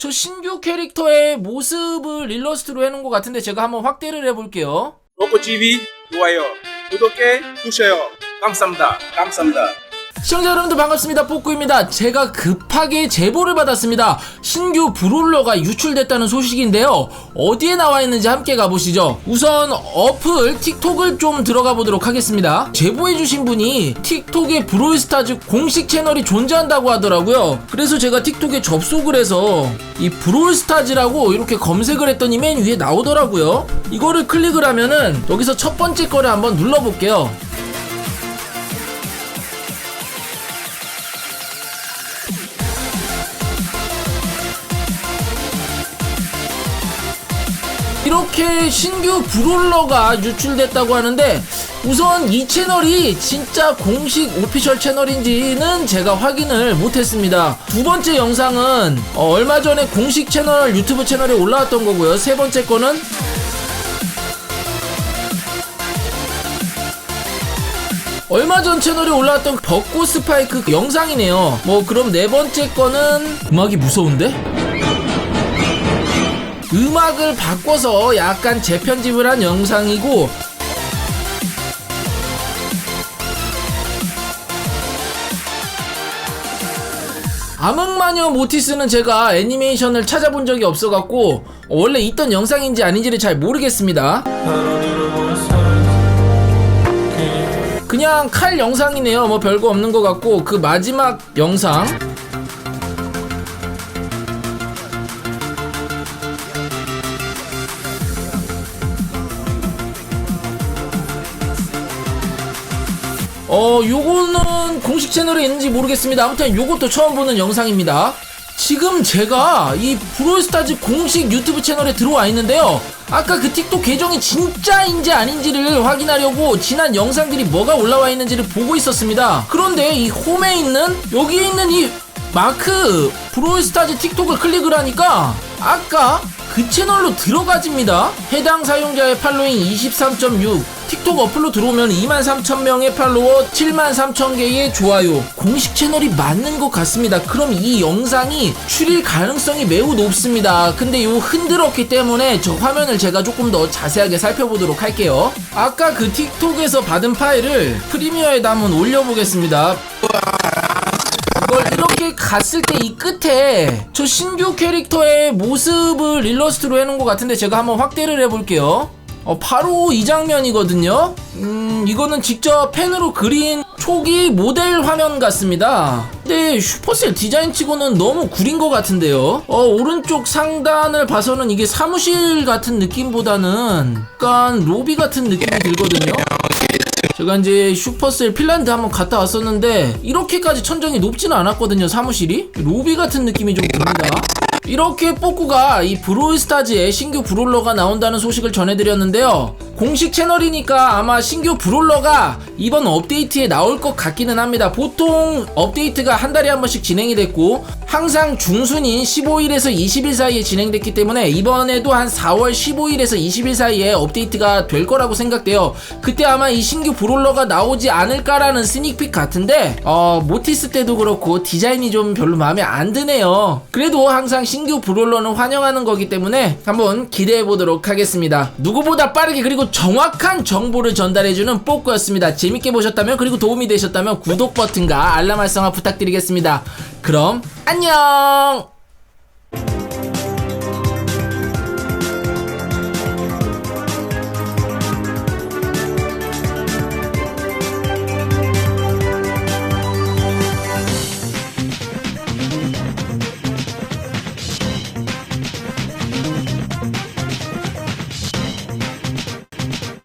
저 신규 캐릭터의 모습을 일러스트로 해놓은 것 같은데 제가 한번 확대를 해볼게요. 로코TV 좋아요, 구독해 주세요. 감사합니다. 감사합니다. 시청자 여러분들 반갑습니다. 뽀꾸입니다. 제가 급하게 제보를 받았습니다. 신규 브롤러가 유출됐다는 소식인데요. 어디에 나와 있는지 함께 가보시죠. 우선 어플 틱톡을 좀 들어가 보도록 하겠습니다. 제보해주신 분이 틱톡에 브롤스타즈 공식 채널이 존재한다고 하더라고요. 그래서 제가 틱톡에 접속을 해서 이 브롤스타즈라고 이렇게 검색을 했더니 맨 위에 나오더라고요. 이거를 클릭을 하면은 여기서 첫 번째 거를 한번 눌러볼게요. 이렇게 신규 브롤러가 유출됐다고 하는데 우선 이 채널이 진짜 공식 오피셜 채널인지는 제가 확인을 못했습니다. 두 번째 영상은 어, 얼마 전에 공식 채널 유튜브 채널에 올라왔던 거고요. 세 번째 거는 얼마 전 채널에 올라왔던 벚꽃 스파이크 그 영상이네요. 뭐 그럼 네 번째 거는 음악이 무서운데? 음악을 바꿔서 약간 재편집을 한 영상이고 암흑마녀 모티스는 제가 애니메이션을 찾아본 적이 없어갖고 원래 있던 영상인지 아닌지를 잘 모르겠습니다. 그냥 칼 영상이네요. 뭐 별거 없는 것 같고 그 마지막 영상 어, 요거는 공식 채널에 있는지 모르겠습니다. 아무튼 요것도 처음 보는 영상입니다. 지금 제가 이 브롤스타즈 공식 유튜브 채널에 들어와 있는데요. 아까 그 틱톡 계정이 진짜인지 아닌지를 확인하려고 지난 영상들이 뭐가 올라와 있는지를 보고 있었습니다. 그런데 이 홈에 있는 여기에 있는 이 마크 브롤스타즈 틱톡을 클릭을 하니까 아까 그 채널로 들어가집니다. 해당 사용자의 팔로잉 23.6 틱톡 어플로 들어오면 23,000명의 팔로워 73,000개의 좋아요 공식 채널이 맞는 것 같습니다. 그럼 이 영상이 출일 가능성이 매우 높습니다. 근데 요 흔들었기 때문에 저 화면을 제가 조금 더 자세하게 살펴보도록 할게요. 아까 그 틱톡에서 받은 파일을 프리미어에다 한번 올려보겠습니다. 이걸 이렇게 갔을 때 이 끝에 저 신규 캐릭터의 모습을 일러스트로 해놓은 것 같은데 제가 한번 확대를 해볼게요. 어, 바로 이 장면이거든요. 음, 이거는 직접 펜으로 그린 초기 모델 화면 같습니다. 근데 슈퍼셀 디자인 치고는 너무 구린 것 같은데요. 어, 오른쪽 상단을 봐서는 이게 사무실 같은 느낌보다는 약간 로비 같은 느낌이 들거든요. 제가 이제 슈퍼셀 핀란드 한번 갔다 왔었는데 이렇게까지 천정이 높지는 않았거든요 사무실이 로비 같은 느낌이 좀 듭니다 이렇게 뽀꾸가 이 브롤스타즈에 신규 브롤러가 나온다는 소식을 전해드렸는데요 공식 채널이니까 아마 신규 브롤러가 이번 업데이트에 나올 것 같기는 합니다. 보통 업데이트가 한 달에 한 번씩 진행이 됐고 항상 중순인 15일에서 20일 사이에 진행됐기 때문에 이번에도 한 4월 15일에서 20일 사이에 업데이트가 될 거라고 생각돼요. 그때 아마 이 신규 브롤러가 나오지 않을까라는 스닉픽 같은데 어 모티스 때도 그렇고 디자인이 좀 별로 마음에 안 드네요. 그래도 항상 신규 브롤러는 환영하는 거기 때문에 한번 기대해 보도록 하겠습니다. 누구보다 빠르게 그리고 정확한 정보를 전달해주는 뽀꾸였습니다. 재밌게 보셨다면 그리고 도움이 되셨다면 구독 버튼과 알람 활성화 부탁드리겠습니다. 그럼 안녕